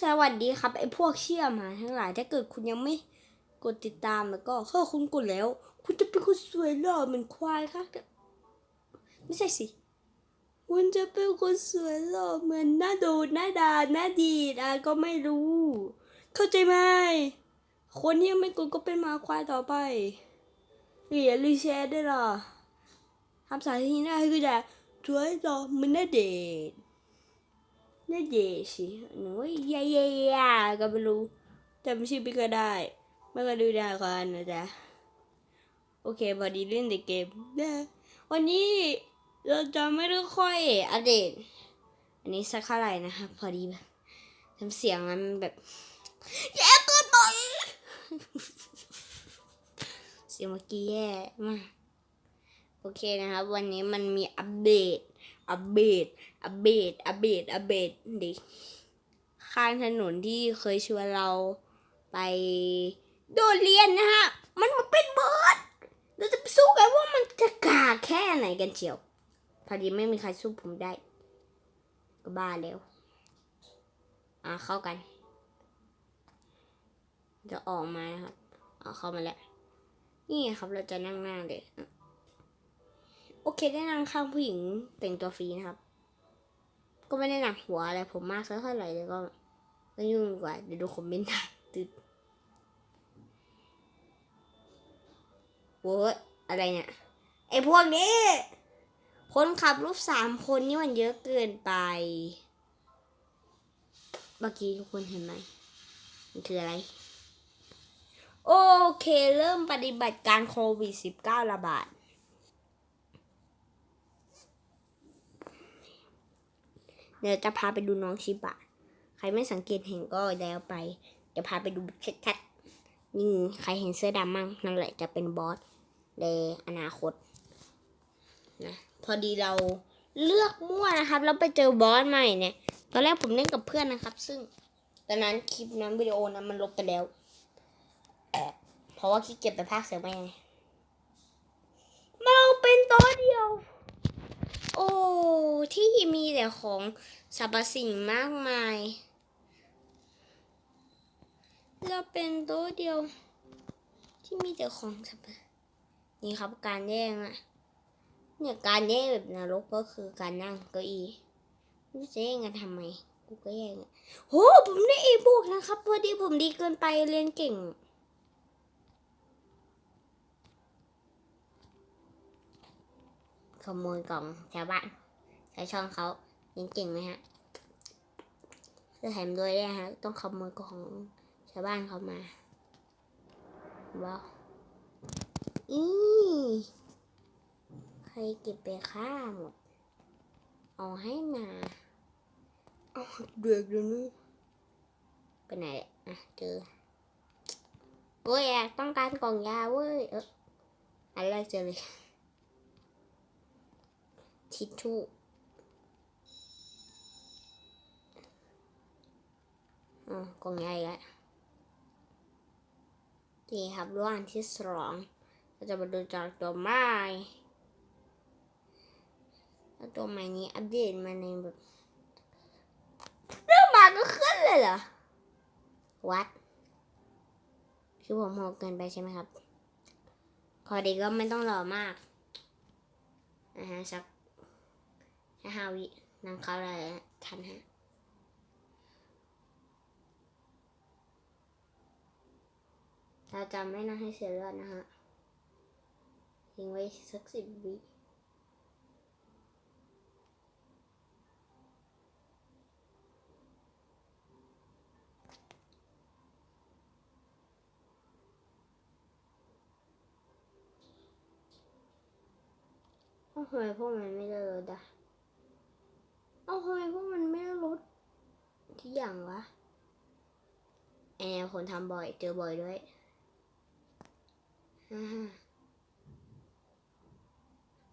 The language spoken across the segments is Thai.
สวัสดีครับไอพวกเชื่อมาทั้งหลายถ้าเกิดคุณยังไม่กดติดตามแล้วก็ถ้าคุณกดแล้ว คุณจะเป็นคนสวยหล่อเหมือนควายครับไม่ใช่สิคุณจะเป็นคนสวยหล่อเหมือนหน้าดูหน้าดาหน้าดีดอะก็ไม่รู้ เข้าใจไหมคนที่ยังไม่กดก็เป็นหมาควายต่อไปอย่าลืมแชร์ด้วยล่ะทำสายที่หน้าคือจะสวยหล่อเหมือนหน้าเดช น่าเดสิหนูว่ายายยก็ไม่รู้จำชื่อพี่ก็ได้ ไม่ก็ดูได้กันนะจ๊ะ โอเคพอดีเล่นแต่เกมนะวันนี้เราจะไม่ได้ค่อยอัปเดต อันนี้สักเท่าไหร่นะครับพอดีแบบทำเสียงมันแบบแย่เกินไปเสียงเมื่อกี้แย่มาก โอเคนะครับ วันนี้มันมีอัปเดต อัปเดตอัปเดตอัปเดตอัปเดตดิข้างถนนที่เคยชวนเราไปโดดเรียนนะฮะ มันมาเป็นเบอสเราจะสู้กันว่ามันจะกาแค่ไหนกันเชียว พอดีไม่มีใครสู้ผมได้ ก็บ้าแล้ว อ่าเข้ากัน จะออกมานะครับ อ่าเข้ามาแล้ว นี่ครับเราจะนั่งหน้าเลย โอเคได้นั่งข้างผู้หญิงแต่งตัวฟรีนะครับ ก็ไม่ได้หนักหัวอะไรผมมากสักเท่าไหร่เลยก็ไม่ยุ่งกว่าเดี๋ยวดูคอมเมนต์ได้ตึ๊ดโว้ยอะไรเนี่ยไอพวกนี้ คนขับรถสามคนนี่มันเยอะเกินไปเมื่อกี้ทุกคนเห็นไหมมันคืออะไร โอเคเริ่มปฏิบัติการโควิด -19 ระบาด เดี๋ยวจะพาไปดูน้องชิบะ ใครไม่สังเกตเห็นก็แล้วไปเดี๋ยวพาไปดูชัดๆนี่ใครเห็นเสื้อดำมั่งนั่นแหละจะเป็นบอสในอนาคตนะพอดีเราเลือกมั่วนะครับ แล้วไปเจอบอสใหม่เนี่ย ตอนแรกผมเล่นกับเพื่อนนะครับ ซึ่งตอนนั้นคลิปนั้นวิดีโอนั้นมันลบไปแล้ว เพราะว่าขี้เกียจไปพากเสียงไปไงเราเป็นตัวเดียว โอ้ ที่มีแต่ของสรรพสิ่งมากมาย เราเป็นโต๊ะเดียว ที่มีแต่ของสรรพนี่ครับการแย่งอะเนี่ยการแย่งแบบนรกก็คือการนั่งเก้าอี้ไม่จะแย่งกันทำไม กูก็แย่งอะโหผมได้เอบวกนะครับพอดีผมดีเกินไปเรียนเก่ง ขโมยกล่องชาวบ้านใช้ช่องเขาเรียนเก่งไหมฮะจะแถมด้วยเนี่ยฮะต้องขโมยกล่องชาวบ้านเขามาว้าวอีใครเก็บไปฆ่าหมด เอาให้มาเอาเด็กเดี๋ยวนี้ไปไหนอะเจอโอ้ยต้องการกล่องยาเว้ยเอออะไรเจอเลย ทิชชู่อ๋อกล่องใหญ่อะนี่ครับร่างที่สองเราจะมาดูจากตัวไม้แล้วตัวใหม่นี้อัปเดตมาในแบบเริ่มมาก็ขึ้นเลยเหรอ วัดคือผมโหดเกินไปใช่ไหมครับ ขอดีก็ไม่ต้องรอมากนะฮะสัก ห้าวินั่งเขาเลยทันฮะเราจะไม่นั่งให้เสียเลือดนะฮะทิ้งไว้สักสิบวิเอ้าทำไมพวกมันไม่ได้เลยด่ะ เอ้าทำไมพวกมันไม่ลดที่อย่างวะแอนคนทำบ่อย เจอบ่อยด้วยฮ่าฮ่า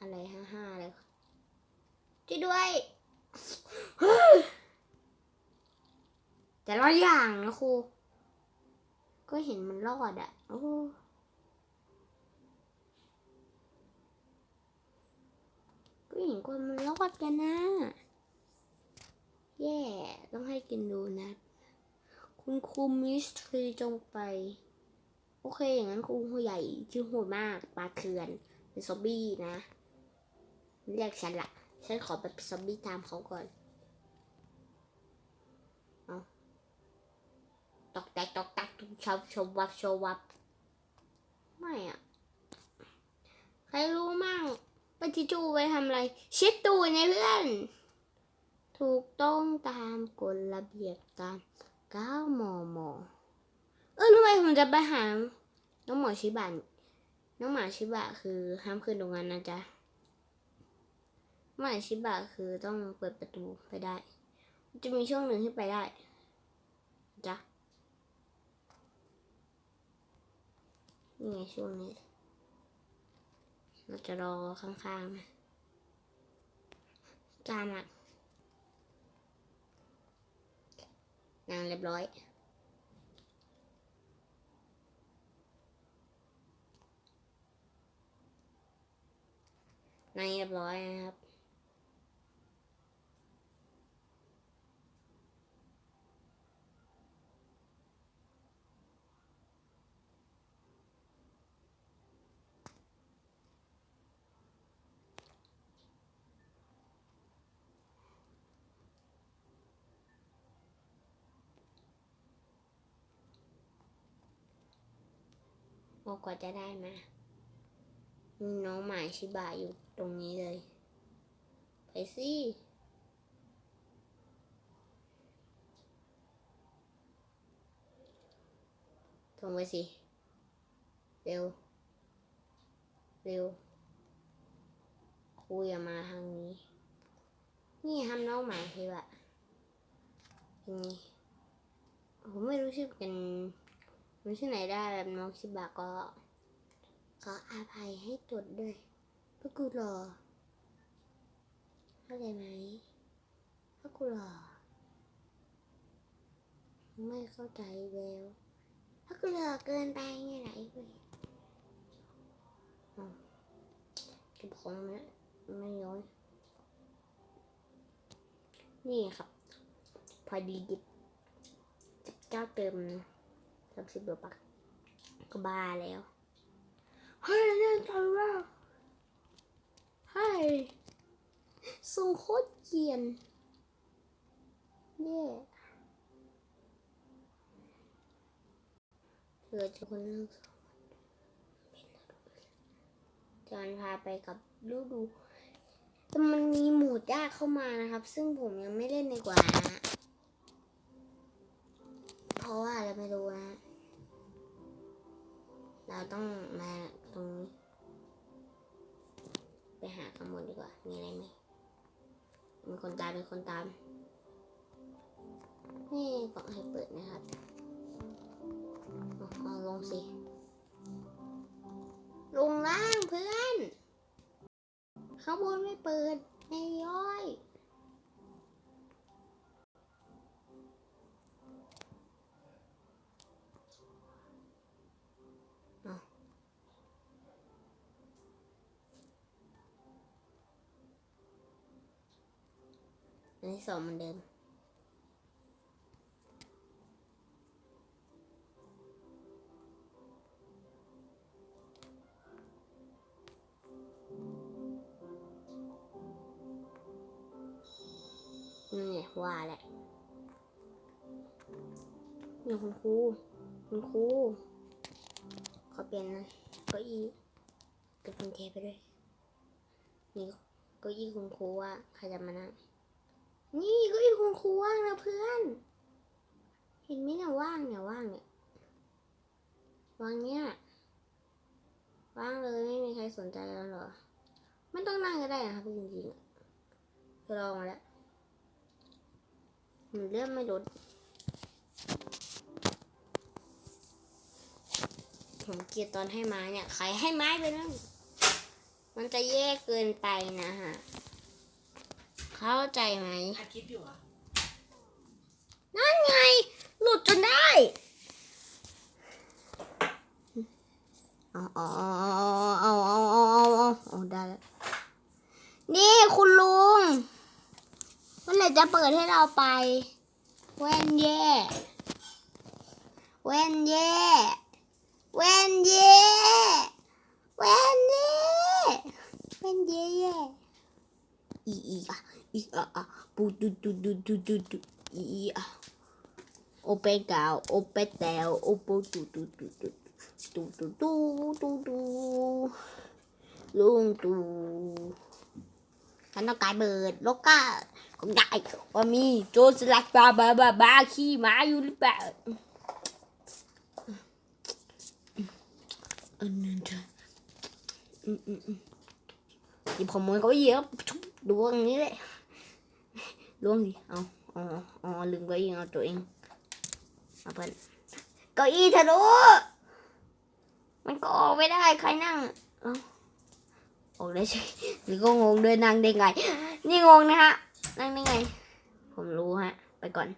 อะไรฮ่าฮ่าอะไรช่วยด้วยแต่ละอย่างนะครู ก็เห็นมันรอดอะโอ้ก็เห็นคนมันรอดกันนะ แย่ต้องให้กินดูนะคุณครูมิสทรีจงไป โอเค อย่างนั้นครูหัวใหญ่ที่โหดมากปลาเถื่อน เป็นซอมบี้นะเรียกฉันละฉันขอไปเป็นซอมบี้ตามเขาก่อนเอาตอกแตกตอกแตกทุกชาวชมวับชววับ ไม่อะใครรู้มั่งปาจิจูไปทำอะไร เช็ดตูดไงเพื่อน ถูกต้องตามกฎระเบียบการ9มมเออทำไมผมจะไปหา น้องหมอชิบะน้องหมาชิบะคือห้ามขึ้นตรงนั้นนะจ๊ะหมาชิบะคือต้องเปิดประตูไปได้ จะมีช่วงหนึ่งที่ไปได้จ๊ะนี่ไงช่วงนี้ เราจะรอข้างๆนะกล้ามา กนางเรียบร้อยนางเรียบร้อยนะครับ โอ้กว่าจะได้มา มีน้องหมาชิบะอยู่ตรงนี้เลย ไปสิตรงไปสิ เร็ว เร็วครูอย่ามาทางนี้ นี่ทำน้องหมาชิบะอย่างนี้ผมไม่รู้ชื่อเป็นรู้ชื่อไหนได้แบบน้องชิบะก็ ขออาภัยให้ตรวจด้วยเพราะกูรอเข้าใจไหมเพราะกูรอไม่เข้าใจแล้วเพราะกูรอเกินไปไงไหนเว้ยอ้าวเก็บของนะไม่ย้อยนี่ครับ พอดีดิบเจ้าเติม สามสิบบักก็บ้าแล้วเฮ้ยแน่ใจว่าเฮ้ยส่งโคตรเกรียนเย่เหลือจะคนเลือกสองจานพาไปกับลูดู แต่มันมีหมูดยากเข้ามานะครับ ซึ่งผมยังไม่เล่นดีกว่านะ เพราะว่าอะไรไม่รู้นะ เราต้องมาตรงนี้ ไปหาข้างบนดีกว่า มีอะไรไหมมีคนตามมีคนตามนี่กล่องให้เปิดนะครับเอาเอาลงสิ ลงล่างเพื่อน ข้างบนไม่เปิดไม่ย่อย ที่สองเหมือนเดิมนี่ว่าแหละนี่คุณครูคุณครูขอเปลี่ยนเก้าอี้กับกุญแจไปด้วยนี่เก้าอี้คุณครูว่าใครจะมานั่ง นี่ก็อีกคุณครูว่างนะเพื่อน เห็นไหมเนี่ยว่างเนี่ยว่างเนี่ยว่างเนี่ยว่างเลยไม่มีใครสนใจแล้วเหรอไม่ต้องนั่งก็ได้นะครับจริงๆอะเคยลองมาแล้วมันเริ่มไม่ลดผมเกลียดตอนให้ไม้เนี่ยใครให้ไม้ไปนั่งมันจะแย่เกินไปนะฮะ เข้าใจไหมอัดคลิปอยู่เหรอะนั่นไง หลุดจนได้เอาเอาเอาเอาเอาเอาเอาเอาเอาได้แล้วนี่คุณลุงเมื่อไหร่จะเปิดให้เราไป แว่นแย่เวนเย่เวนเย่เวนเย่เวนเย่เย่อีอีอะ อีอะอะปูดูดูดูดูดูดูอีอีอะโอเปเกาวโอเปเตลโอปูดูดูดูดูดูดูดูดูดูลุงตูฉันต้องการเบิดโลกาผมได้ว่ามีโจรสลัดบาบาบาบาขี่ม้าอยู่หรือเปล่าอันนั้นจะอืมอืมอืมหยิบขโมยเขาเยียบชุบดวงนี้เลย ดวงดิเอาอ๋ออ๋อลืมเก้าอี้เอาตัวเองเอาเพิ่นเก้าอี้เธอรู้มันก็ออกไม่ได้ใครนั่งเอาออกได้ใช่หรือก็งงด้วยนั่งได้ไง นี่งงนะฮะนั่งได้ไง ผมรู้ฮะ ไปก่อน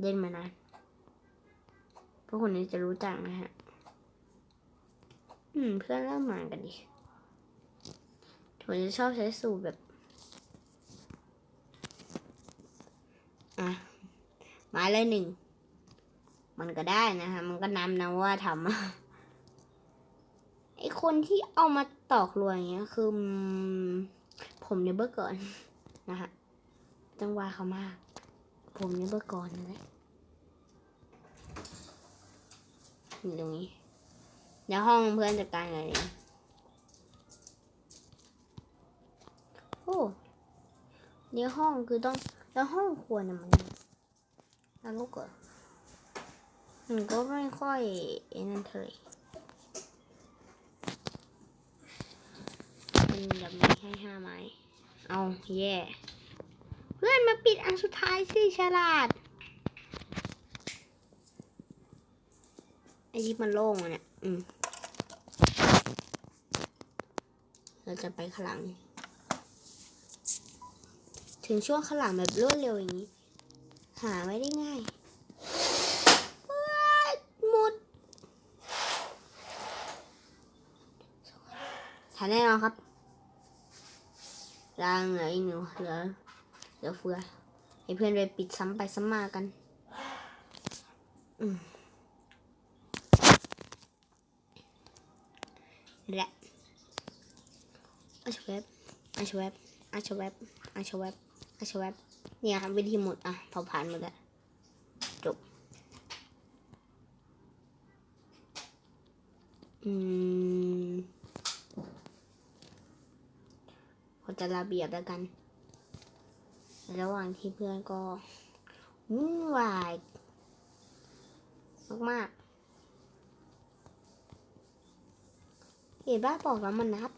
เล่นมานานพวกคนนี้จะรู้จักนะฮะ อืม เพื่อนเริ่มมากันดิผมจะชอบใช้สูตรแบบ อะไม้ละหนึ่ง มันก็ได้นะคะ มันก็นำนะว่าทำไอคนที่เอามาตอกลวอย่างเงี้ย คือ ผมเนี่ยเบื่อก่อนนะคะจังหวะเขามาก ผมเนี่ยเบื่อก่อนนั่นแหละอยู่ตรงนี้เดี๋ยวห้องเพื่อนจัดการอะไรเนี่ยโอ้เดี๋ยวห้องคือต้อง แล้วห้องครัวเนี่ยมันแล้วลูกเหรอมันก็ไม่ค่อยไอ้นั่นเท่าไหร่มันแบบมีให้ห้าไม้ เอาแย่เพื่อนมาปิดอันสุดท้ายสิฉลาดไอ้ที่มันโล่งอะเนี่ย อืม เราจะไปขลัง ถึงช่วงข้างหลังแบบรวดเร็วอย่างนี้ หาไม่ได้ง่ายหมดทานแน่นอนครับรางเหลืออีกหนูเหลือเหลือเฟือให้เพื่อนไปปิดซ้ำไปซ้ำมากัน อืมและอาชเว็บอาชเว็บอาชเว็บอาชเว็บ อาชเวบเนี่ยครับวิธีหมดอะพอผ่านหมดแล้วจบ อืมขอจะระเบียบแล้วกัน ระหว่างที่เพื่อนก็วุ่นวายมากๆเห็นบ้าบอกแล้วมันนับ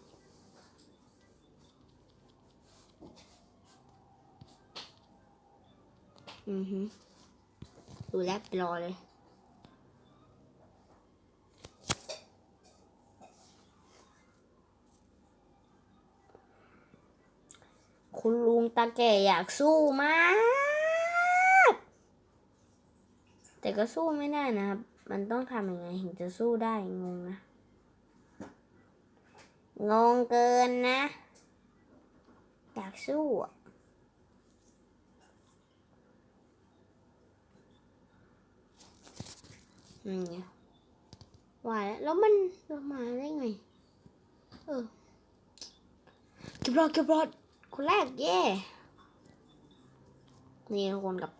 อือฮึดูแลวไปรอเลย คุณลุงตาแก่อยากสู้มาก แต่ก็สู้ไม่ได้นะครับ มันต้องทำยังไงถึงจะสู้ได้งงนะ งงเกินนะ อยากสู้อะ อืมว่าแล้วแล้วมันเรามาได้ไง เออเก็บรอดเก็บรอดคนแรกเย่นี่ทุกคนกับ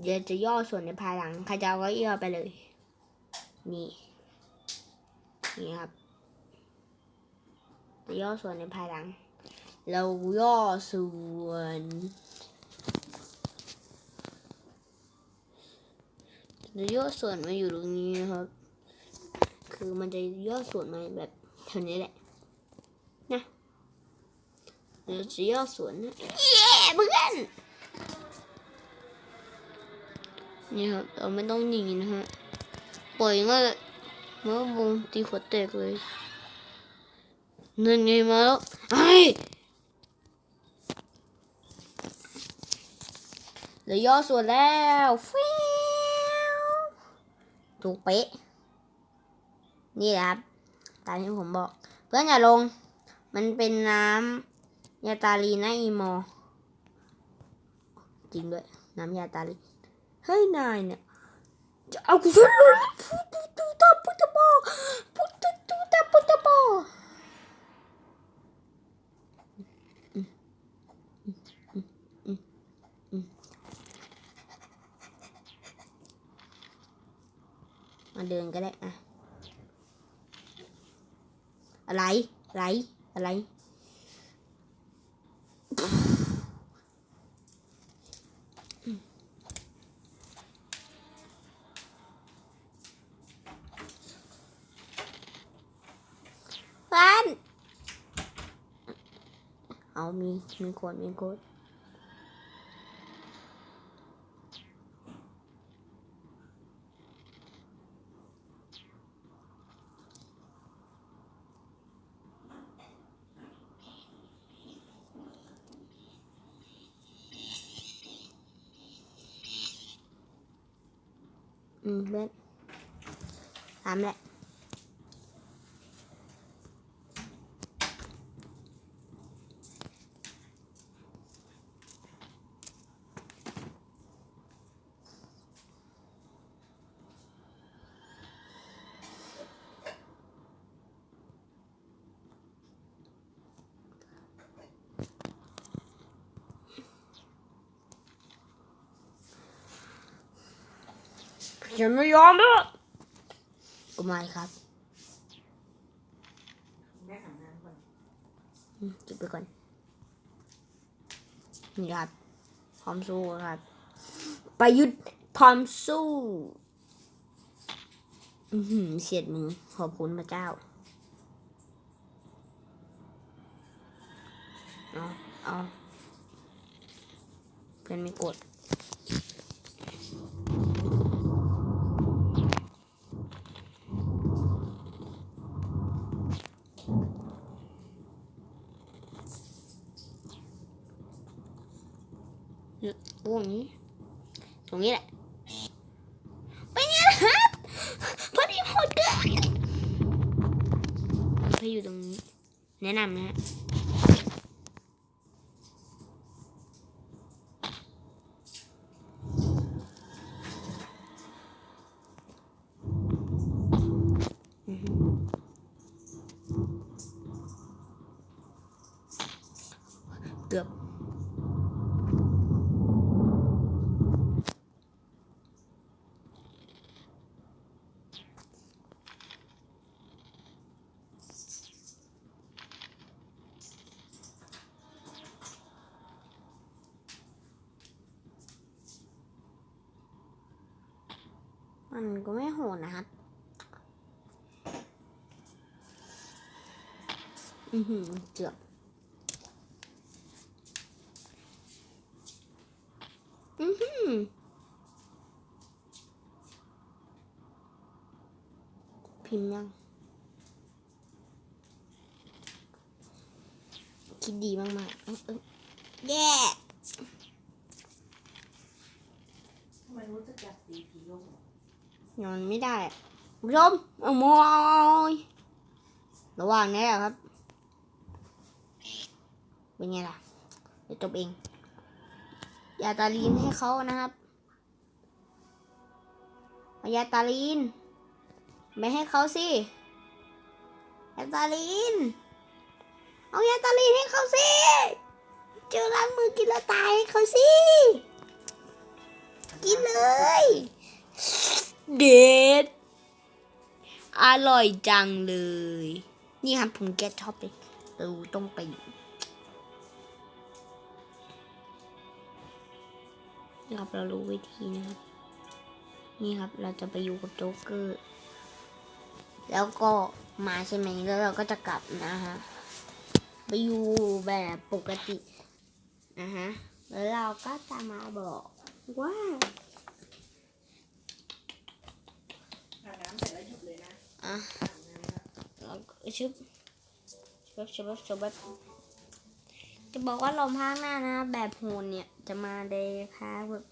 เดี๋ยวจะย่อส่วนในภายหลังใครจะเอาก็ย่อไปเลย นี่ นี่ครับจะย่อส่วนในภายหลัง เราย่อส่วน จะย่อส่วนมาอยู่ตรงนี้นะครับ คือมันจะย่อส่วนมาแบบเท่านี้แหละนะเราจะย่อส่วนนะเย้เพื่อนนี่ครับเราไม่ต้องหนีนะฮะปล่อยก็เมื่อวงตีหัวแตกเลยนั่นไงมาแล้วไอ้เหลือย่อส่วนแล้วฟิว ถูกเป๊ะ นี่แหละครับ ตามที่ผมบอก เพื่อนอย่าลง มันเป็นน้ำยาตาลีนะอีโมจริงด้วย น้ำยาตาลีเฮ้ยนายเนี่ยจะเอากูชนเลยพูดตูตาพุทธโบอกธตูตาพุทธโบมา เดินก็ได้อะอะไร อะไร อะไรฟันเอามีมีขวดมีขวดอืมเบ็ด ทำแก็ไม่ครับแม่ขันน้ำก่อนอืมเก็บไปก่อนนี่ครับพร้อมสู้ครับ ประยุทธ์พร้อมสู้เสียดมือขอบคุณพระเจ้าเอาเอาเพื่อนไม่กด ตรงนี้ ตรงนี้แหละเป็นไงล่ะครับพอดีหดเกินถ้าอยู่ตรงนี้ แนะนำนะฮะ มันก็ไม่โหดนะครับ อือหือเกือบอือหือพิมพ์ยังคิดดีมากๆเอ้ยเอ้ยแย่ทำไมรู้สึกอยากตีผีลง นอนไม่ได้คุณผู้ชมเอาโมยระหว่างนี้แหละครับ เป็นไงล่ะเดี๋ยวจบเอง ยาตาลีนให้เขานะครับอายาตาลีน ไม่ให้เขาสิ ยาตาลีน เอายาตาลีนให้เขาสิ เจอล้างมือกินแล้วตายให้เขาสิ กินเลย เด็ดอร่อยจังเลย นี่ครับผมแกชอบเลยเราต้องไปนี่ครับเรารู้วิธีนะครับ นี่ครับเราจะไปอยู่กับโจ๊กเกอร์ แล้วก็มาใช่ไหมแล้วเราก็จะกลับนะฮะ ไปอยู่แบบปกตินะฮะ แล้วเราก็จะมาบอกว่า อาบน้ำเสร็จแล้วหยุด อะอาบน้ำแล้วชึบชึบชึบชึบจะบอกว่าลมพักหน้านะ แบบโหนเนี่ย จะมาในพาแบบ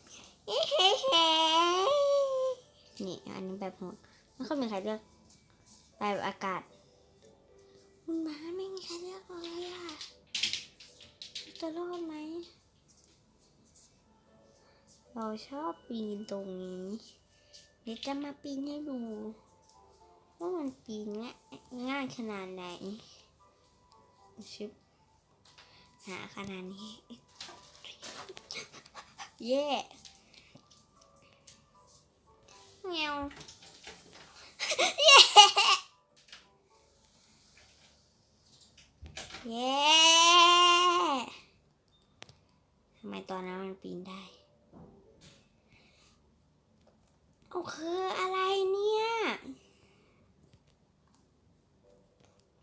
นี่อันนี้แบบโหนไม่ค่อยมีใครเลือกแบบอากาศคุณม้าไม่มีใครเลือกเลยอะจะรอดไหมเราชอบปีนตรงนี้ เดี๋ยวจะมาปีนให้ดู ว่ามันปีนง่ายง่ายขนาดไหนชึบหาขนาดนี้ เย่เงี้ยวเย่เย่ทำไมตอนนั้นมันปีนได้เอาคืออะไรเนี่ย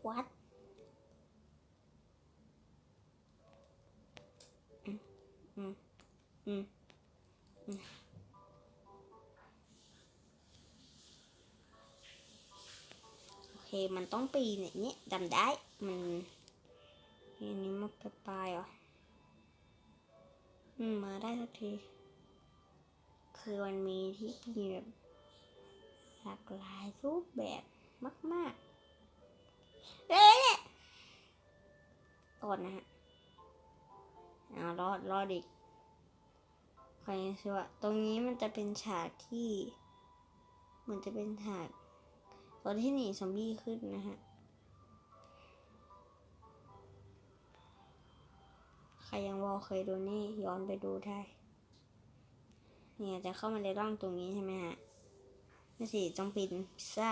วัดอืมอืมอืมอืมโอเค มันต้องปีนอย่างนี้จำได้ มันอันนี้มาปลายเหรอ อืม มาได้สักที คือมันมีที่ปีแบบหลากหลายรูปแบบมาก ๆ เอ๊ะก่อนนะฮะเอารอดรอดอีกใครเชื่ว่าตรงนี้มันจะเป็นฉากที่เหมันจะเป็นฉากตอนที่หนีซอมบี้ขึ้นนะฮะใครยังวอเคยดูนี่ย้อนไปดูได้เนี่ยจะเข้ามาในร่องตรงนี้ใช่ไหมฮะนี่สิจงปินพิซซ่า